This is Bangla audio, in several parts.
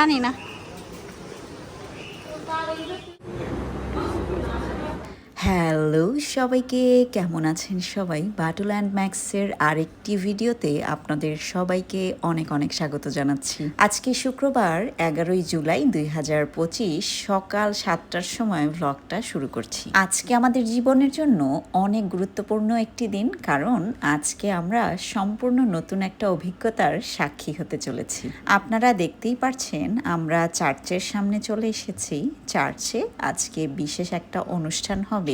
জানি না হ্যালো সবাইকে, কেমন আছেন সবাই? বাটুল অ্যান্ড ম্যাক্সের আরেকটি ভিডিওতে আপনাদের সবাইকে অনেক অনেক স্বাগত জানাচ্ছি। আজকে শুক্রবার, এগারোই জুলাই দুই হাজার পঁচিশ, সকাল সাতটার সময় ভ্লগটা শুরু করছি। আজকে আমাদের জীবনের জন্য অনেক গুরুত্বপূর্ণ একটি দিন, কারণ আজকে আমরা সম্পূর্ণ নতুন একটা অভিজ্ঞতার সাক্ষী হতে চলেছি। আপনারা দেখতেই পারছেন, আমরা চার্চের সামনে চলে এসেছি। চার্চে আজকে বিশেষ একটা অনুষ্ঠান হবে।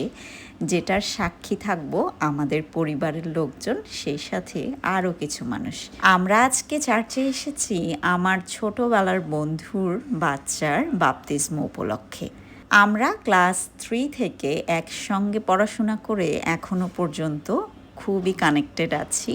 যেটার সাক্ষী থাকব আমাদের পরিবারের লোকজন, সেই সাথে আরও কিছু মানুষ। আমরা আজকে চার্চে এসেছি আমার ছোটবেলার বন্ধুর বাচ্চার বাপতিস্ম উপলক্ষে। আমরা ক্লাস থ্রি থেকে একসঙ্গে পড়াশোনা করে এখনও পর্যন্ত খুবই কানেক্টেড আছি।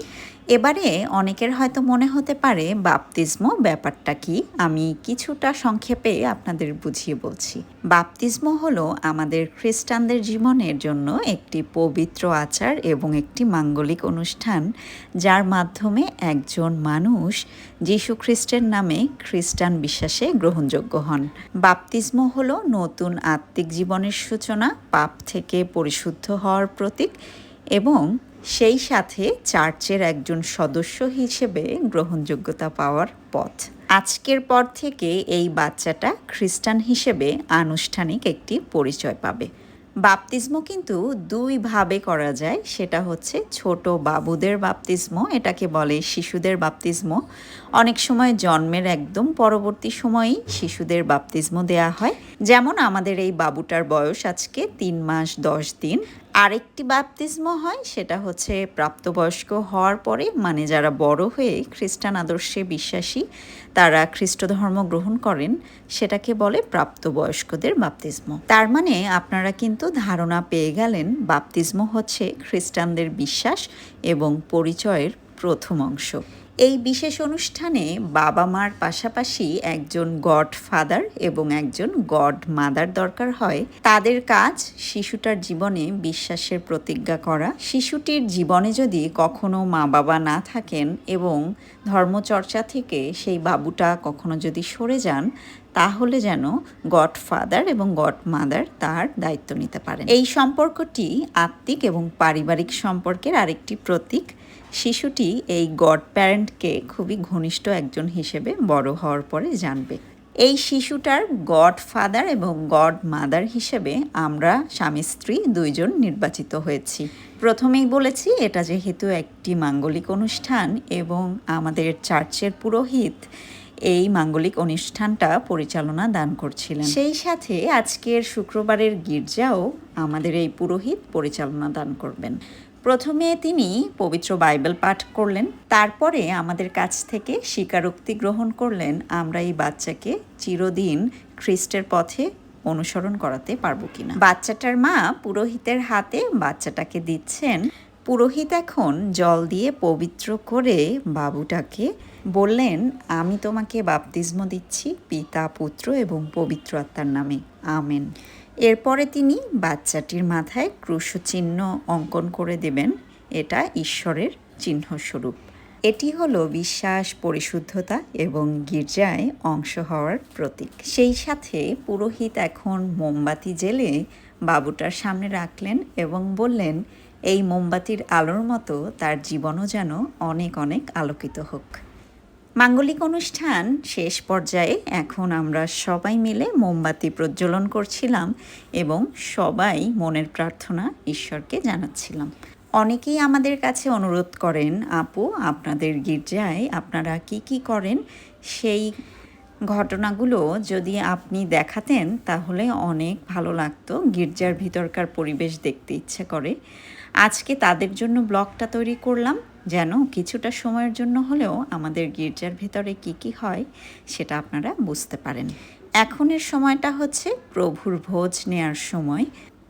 এবারে অনেকের হয়তো মনে হতে পারে বাপতিস্ম ব্যাপারটা কি? আমি কিছুটা সংক্ষেপে আপনাদের বুঝিয়ে বলছি। বাপতিস্ম হলো আমাদের খ্রিস্টানদের জীবনের জন্য একটি পবিত্র আচার এবং একটি মাঙ্গলিক অনুষ্ঠান, যার মাধ্যমে একজন মানুষ যীশু খ্রিস্টের নামে খ্রিস্টান বিশ্বাসে গ্রহণযোগ্য হন। বাপতিস্ম হলো নতুন আত্মিক জীবনের সূচনা, পাপ থেকে পরিশুদ্ধ হওয়ার প্রতীক এবং সেই সাথে চার্চের একজন সদস্য হিসেবে গ্রহণযোগ্যতা পাওয়ার পথ। আজকের পর থেকে এই বাচ্চাটা খ্রিস্টান হিসেবে আনুষ্ঠানিক একটি পরিচয় পাবে। বাপতিস্ম কিন্তু দুইভাবে করা যায়, সেটা হচ্ছে ছোট বাবুদের বাপতিস্ম, এটাকে বলে শিশুদের বাপতিস্ম। অনেক সময় জন্মের একদম পরবর্তী সময়েই শিশুদের বাপতিস্ম দেয়া হয়। যেমন আমাদের এই বাবুটার বয়স আজকে তিন মাস দশ দিন। আরেকটি বাপতিস্ম হয়, সেটা হচ্ছে প্রাপ্তবয়স্ক হওয়ার পরে মানে যারা বড় হয়ে খ্রিস্টান আদর্শে বিশ্বাসী, তারা খ্রিস্ট ধর্ম গ্রহণ করেন, সেটাকে বলে প্রাপ্তবয়স্কদের বাপতিস্ম। তার মানে আপনারা কিন্তু ধারণা পেয়ে গেলেন বাপতিস্ম হচ্ছে খ্রিস্টানদের বিশ্বাস এবং পরিচয়ের প্রথম অংশ। এই বিশেষ অনুষ্ঠানে বাবা মার পাশাপাশি একজন গড ফাদার এবং একজন গড মাদার দরকার হয়। তাদের কাজ শিশুটার জীবনে বিশ্বাসের প্রতিজ্ঞা করা। শিশুটির জীবনে যদি কখনো মা বাবা না থাকেন এবং ধর্মচর্চা থেকে সেই বাবুটা কখনো যদি সরে যান, তাহলে যেন গড ফাদার এবং গড মাদার তার দায়িত্ব নিতে পারেন। এই সম্পর্কটি আত্মিক এবং পারিবারিক সম্পর্কের আরেকটি প্রতীক। শিশুটি এই গড প্যারেন্টকে খুবই ঘনিষ্ঠ একজন হিসেবে বড় হওয়ার পরে জানবে। এই শিশুটার গড ফাদার এবং গড মাদার হিসেবে আমরা স্বামী স্ত্রী দুইজন নির্বাচিত হয়েছি। প্রথমেই বলেছি, এটা যেহেতু একটি মাঙ্গলিক অনুষ্ঠান এবং আমাদের চার্চের পুরোহিত এই মাঙ্গলিক অনুষ্ঠানটা পরিচালনা দান করছিলেন। সেই সাথে আজকের শুক্রবারের গির্জাও আমাদের এই পুরোহিত পরিচালনা দান করবেন। প্রথমে তিনি পবিত্র বাইবেল পাঠ করলেন, তারপরে আমাদের কাছ থেকে স্বীকারোক্তি গ্রহণ করলেন, আমরা এই বাচ্চাকে চিরদিন খ্রিস্টের পথে অনুসরণ করাতে পারব কিনা। বাচ্চাটার মা পুরোহিতের হাতে বাচ্চাটাকে দিচ্ছেন। পুরোহিত এখন জল দিয়ে পবিত্র করে বাবুটাকে বললেন, আমি তোমাকে বাপতিস্ম দিচ্ছি, পিতা, পুত্র এবং পবিত্র আত্মার নামে। আমেন। এরপরে তিনি বাচ্চাটির মাথায় ক্রুশ চিহ্ন অঙ্কন করে দেবেন। এটা ঈশ্বরের চিহ্নস্বরূপ। এটি হলো বিশ্বাস, পরিশুদ্ধতা এবং গির্জায় অংশ হওয়ার প্রতীক। সেই সাথে পুরোহিত এখন মোমবাতি জেলে বাবুটার সামনে রাখলেন এবং বললেন, এই মোমবাতির আলোর মতো তার জীবনও যেন অনেক অনেক আলোকিত হোক। মাঙ্গলিক অনুষ্ঠান শেষ পর্যায়ে এখন আমরা সবাই মিলে মোমবাতি প্রজ্বলন করছিলাম এবং সবাই মনের প্রার্থনা ঈশ্বরকে জানাচ্ছিলাম। অনেকেই আমাদের কাছে অনুরোধ করেন, আপু, আপনাদের গির্জায় আপনারা কি কি করেন? সেই ঘটনাগুলো যদি আপনি দেখাতেন, তাহলে অনেক ভালো লাগতো। গির্জার ভিতরকার পরিবেশ দেখতে ইচ্ছে করে। আজকে তাদের জন্য ব্লগটা তৈরি করলাম। যেন কিছুটা সময়ের জন্য হলেও আমাদের গির্জার ভেতরে কি কি হয় সেটা আপনারা বুঝতে পারেন। এখনের সময়টা হচ্ছে প্রভুর ভোজ নেয়ার সময়।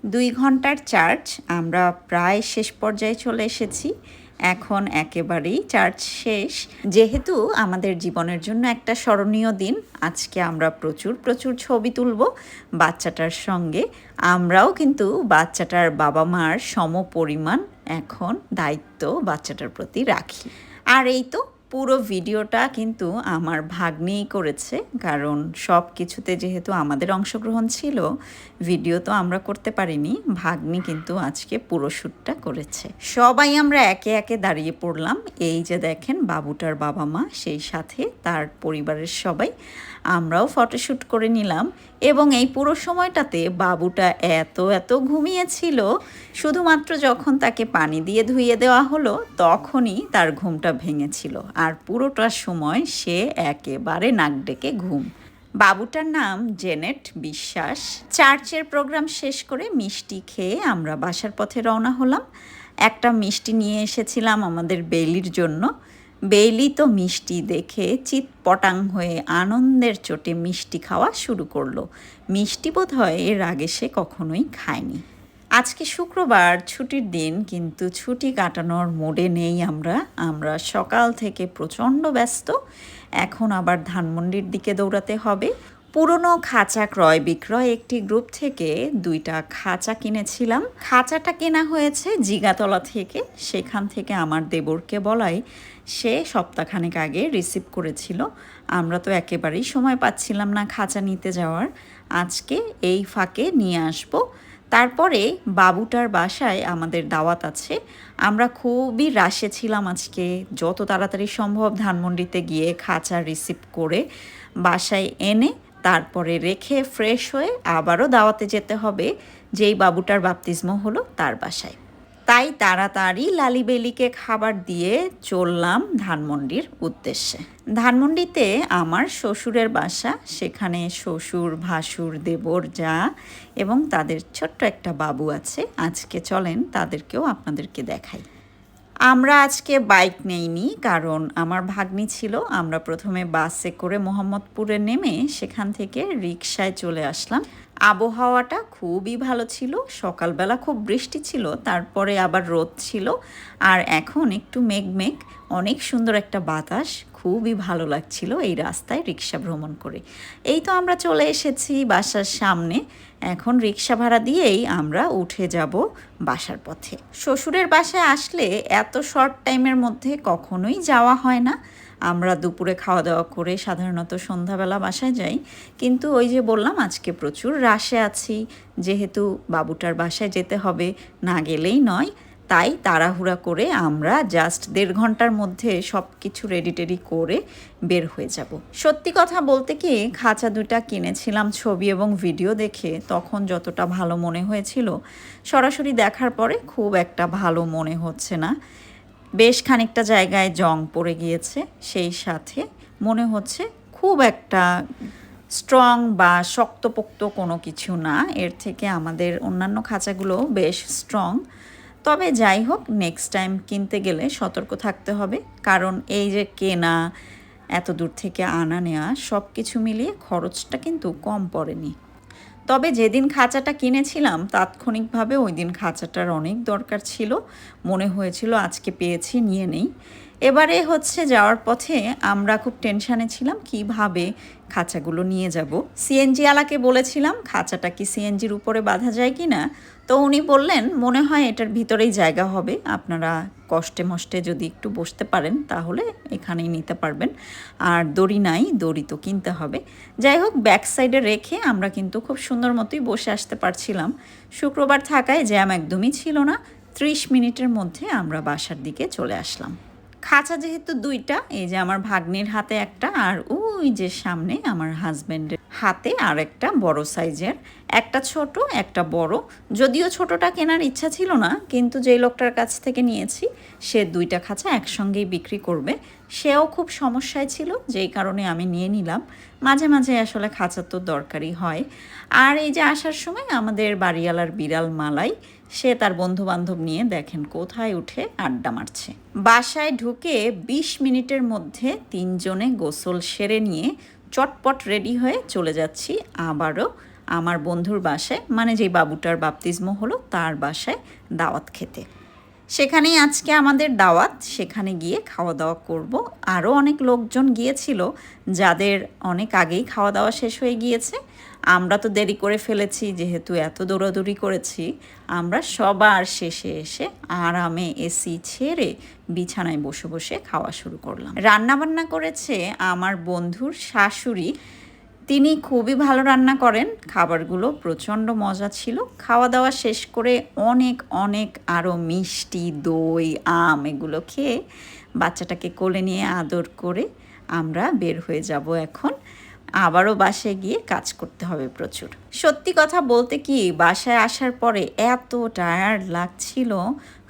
দুই ঘণ্টার চার্চ, আমরা প্রায় শেষ পর্যায়ে চলে এসেছি। এখন একেবারেই চার্চ শেষ। যেহেতু আমাদের জীবনের জন্য একটা স্মরণীয় দিন, আজকে আমরা প্রচুর প্রচুর ছবি তুলব বাচ্চাটার সঙ্গে। আমরাও কিন্তু বাচ্চাটার বাবা মার সম পরিমাণ এখন দায়িত্ব বাচ্চাটার প্রতি রাখি। আর এই তো পুরো ভিডিওটা কিন্তু আমার ভাগ্নেই করেছে, কারণ সব কিছুতে যেহেতু আমাদের অংশগ্রহণ ছিল, ভিডিও তো আমরা করতে পারিনি, ভাগ্নি কিন্তু আজকে পুরো শ্যুটটা করেছে। সবাই আমরা একে একে দাঁড়িয়ে পড়লাম, এই যে দেখেন বাবুটার বাবা মা, সেই সাথে তার পরিবারের সবাই, আমরাও ফটোশ্যুট করে নিলাম এবং এই পুরো সময়টাতে বাবুটা এত এত ঘুমিয়েছিল, শুধুমাত্র যখন তাকে পানি দিয়ে ধুইয়ে দেওয়া হলো, তখনই তার ঘুমটা ভেঙেছিল। আর পুরোটা সময় সে একেবারে নাক ডেকে ঘুম। বাবুটার নাম জেনেট বিশ্বাস। চার্চের প্রোগ্রাম শেষ করে মিষ্টি খেয়ে আমরা বাসার পথে রওনা হলাম। একটা মিষ্টি নিয়ে এসেছিলাম আমাদের বেলির জন্য। বেইলি তো মিষ্টি দেখে চিৎপটাং হয়ে আনন্দের চোটে মিষ্টি খাওয়া শুরু করল। মিষ্টি বোধ হয় এর আগে সে কখনোই খায়নি। আজকে শুক্রবার, ছুটির দিন, কিন্তু ছুটি কাটানোর মোডে নেই আমরা। আমরা সকাল থেকে প্রচণ্ড ব্যস্ত। এখন আবার ধানমন্ডির দিকে দৌড়াতে হবে। পুরনো খাঁচা ক্রয় বিক্রয় একটি গ্রুপ থেকে দুইটা খাঁচা কিনেছিলাম। খাঁচাটা কেনা হয়েছে জিগাতলা থেকে। সেখান থেকে আমার দেবরকে বলাই, সে সপ্তাহখানেক আগে রিসিভ করেছিল। আমরা তো একেবারেই সময় পাচ্ছিলাম না খাঁচা নিতে যাওয়ার। আজকে এই ফাঁকে নিয়ে আসব। তারপরে বাবুটার বাসায় আমাদের দাওয়াত আছে। আমরা খুবই রাশে ছিলাম আজকে। যত তাড়াতাড়ি সম্ভব ধানমন্ডিতে গিয়ে খাঁচা রিসিভ করে বাসায় এনে তারপরে রেখে ফ্রেশ হয়ে আবারও দাওয়াতে যেতে হবে। যেই বাবুটার বাপতিস্ম হলো তার বাসায়। তাই তাড়াতাড়ি লালিবেলিকে খাবার দিয়ে চললাম ধানমন্ডির উদ্দেশ্যে। ধানমন্ডিতে আমার শ্বশুরের বাসা, সেখানে শ্বশুর, ভাসুর, দেবর, যা এবং তাদের ছোট্ট একটা বাবু আছে। আজকে চলেন তাদেরকেও আপনাদেরকে দেখাই। আমরা আজকে বাইক নেইনি, কারণ আমার ভাগ্নি ছিল। আমরা প্রথমে বাসে করে মোহাম্মদপুরে নেমে সেখান থেকে রিক্সায় চলে আসলাম। আবহাওয়াটা খুবই ভালো ছিল, সকালবেলা খুব বৃষ্টি ছিল, তারপরে আবার রোদ ছিল, আর এখন একটু মেঘ মেঘ, অনেক সুন্দর একটা বাতাস, খুবই ভালো লাগছিল এই রাস্তায় রিক্সা ভ্রমণ করে। এই তো আমরা চলে এসেছি বাসার সামনে, এখন রিক্সা ভাড়া দিয়েই আমরা উঠে যাব বাসার পথে। শ্বশুরের বাসায় আসলে এত শর্ট টাইমের মধ্যে কখনোই যাওয়া হয় না আমরা দুপুরে খাওয়া দাওয়া করে সাধারণত সন্ধ্যাবেলা বাসায় যাই। কিন্তু ওই যে বললাম, আজকে প্রচুর রাশে আছি। যেহেতু বাবুটার বাসায় যেতে হবে, না গেলেই নয়। তাই তাড়াহুড়া করে আমরা জাস্ট দেড় ঘণ্টার মধ্যে সব কিছু রেডি টেডি করে বের হয়ে যাব। সত্যি কথা বলতে কি, খাঁচা দুটা কিনেছিলাম ছবি এবং ভিডিও দেখে, তখন যতটা ভালো মনে হয়েছিল, সরাসরি দেখার পরে খুব একটা ভালো মনে হচ্ছে না। বেশ খানিকটা জায়গায় জং পড়ে গিয়েছে, সেই সাথে মনে হচ্ছে খুব একটা স্ট্রং বা শক্তপোক্ত কোনো কিছু না। এর থেকে আমাদের অন্যান্য খাঁচাগুলো বেশ স্ট্রং তবে যাই হোক নেক্সট টাইম কিনতে গেলে সতর্ক থাকতে হবে। কারণ এই যে কেনা, এত দূর থেকে আনা নেওয়া সব কিছু মিলিয়ে খরচটা কিন্তু কম পড়েনি। তবে যেদিন খাঁচাটা কিনেছিলাম, তাৎক্ষণিকভাবে ওই দিন খাঁচাটার অনেক দরকার ছিল। মনে হয়েছিল আজকে পেয়েছি, নিয়ে নেই। এবারে হচ্ছে যাওয়ার পথে আমরা খুব টেনশানে ছিলাম, কীভাবে খাঁচাগুলো নিয়ে যাব। সিএনজি আলাকে বলেছিলাম, খাঁচাটা কি সিএনজির উপরে বাঁধা যায় কি না তো উনি বললেন, মনে হয় এটার ভিতরেই জায়গা হবে। আপনারা কষ্টে মষ্টে যদি একটু বসতে পারেন, তাহলে এখানেই নিতে পারবেন। আর দড়ি নাই, দড়ি তো কিনতে হবে। যাই হোক ব্যাক সাইডে রেখে আমরা কিন্তু খুব সুন্দর মতোই বসে আসতে পারছিলাম। শুক্রবার থাকায় জ্যাম একদমই ছিল না। ত্রিশ মিনিটের মধ্যে আমরা বাসার দিকে চলে আসলাম। খাঁচা যেহেতু দুইটা, এই যে আমার ভাগ্নির হাতে একটা আর ওই যে সামনে আমার হাজব্যান্ডের হাতে আর একটা বড় সাইজের। একটা ছোট, একটা বড়। যদিও ছোটটা কেনার ইচ্ছা ছিল না, কিন্তু যেই লোকটার কাছ থেকে নিয়েছি, সে দুইটা খাঁচা একসঙ্গেই বিক্রি করবে। সেও খুব সমস্যায় ছিল, যেই কারণে আমি নিয়ে নিলাম। মাঝে মাঝে আসলে খাঁচা তো দরকারই হয়। আর এই যে আসার সময় আমাদের বাড়িওয়ালার বিড়াল মালাই, সে তার বন্ধু বান্ধব নিয়ে দেখেন কোথায় উঠে আড্ডা মারছে। বাসায় ঢুকে ২০ মিনিটের মধ্যে তিনজনে গোসল সেরে নিয়ে চটপট রেডি হয়ে চলে যাচ্ছি। আবারও আমার বন্ধুর বাসায় মানে যেই বাবুটার বাপতিস্ম হলো, তার বাসায় দাওয়াত খেতে। সেখানেই আজকে আমাদের দাওয়াত, সেখানে গিয়ে খাওয়া দাওয়া করব। আরও অনেক লোকজন গিয়েছিল, যাদের অনেক আগেই খাওয়া দাওয়া শেষ হয়ে গিয়েছে। আমরা তো দেরি করে ফেলেছি, যেহেতু এত দৌড়াদৌড়ি করেছি। আমরা সবার শেষে এসে আরামে এসি ছেড়ে বিছানায় বসে বসে খাওয়া শুরু করলাম। রান্না বান্না করেছে আমার বন্ধুর শাশুড়ি। তিনি খুবই ভালো রান্না করেন। খাবারগুলো প্রচণ্ড মজা ছিল। খাওয়া দাওয়া শেষ করে অনেক অনেক আরও মিষ্টি দই, আম এগুলো খেয়ে বাচ্চাটাকে কোলে নিয়ে আদর করে আমরা বের হয়ে যাব এখন। আবারও বাসে গিয়ে কাজ করতে হবে প্রচুর। সত্যি কথা বলতে কি, বাসায় আসার পরে এত টায়ার্ড লাগছিল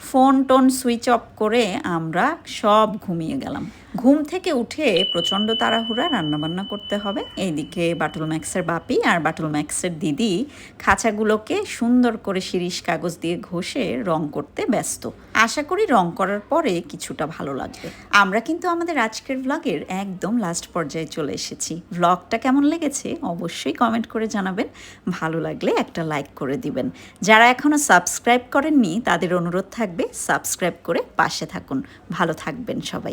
ফোন টোন সুইচ অফ করে আমরা সব ঘুমিয়ে গেলাম। ঘুম থেকে উঠে প্রচণ্ড তাড়াহুড়া, রান্নাবান্না করতে হবে। এইদিকে বাটুল ম্যাক্সের বাপি আর বাটুল ম্যাক্সের দিদি খাঁচাগুলোকে সুন্দর করে শিরিষ কাগজ দিয়ে ঘষে রং করতে ব্যস্ত। আশা করি রং করার পরে কিছুটা ভালো লাগবে। আমরা কিন্তু আমাদের আজকের ভ্লগের একদম লাস্ট পর্যায়ে চলে এসেছি। ভ্লগটা কেমন লেগেছে অবশ্যই কমেন্ট করে জানাবেন। ভালো লাগলে একটা লাইক করে দিবেন। যারা এখনও সাবস্ক্রাইব করেননি, তাদের অনুরোধ থাকবে সাবস্ক্রাইব করে পাশে থাকুন। ভালো থাকবেন সবাই।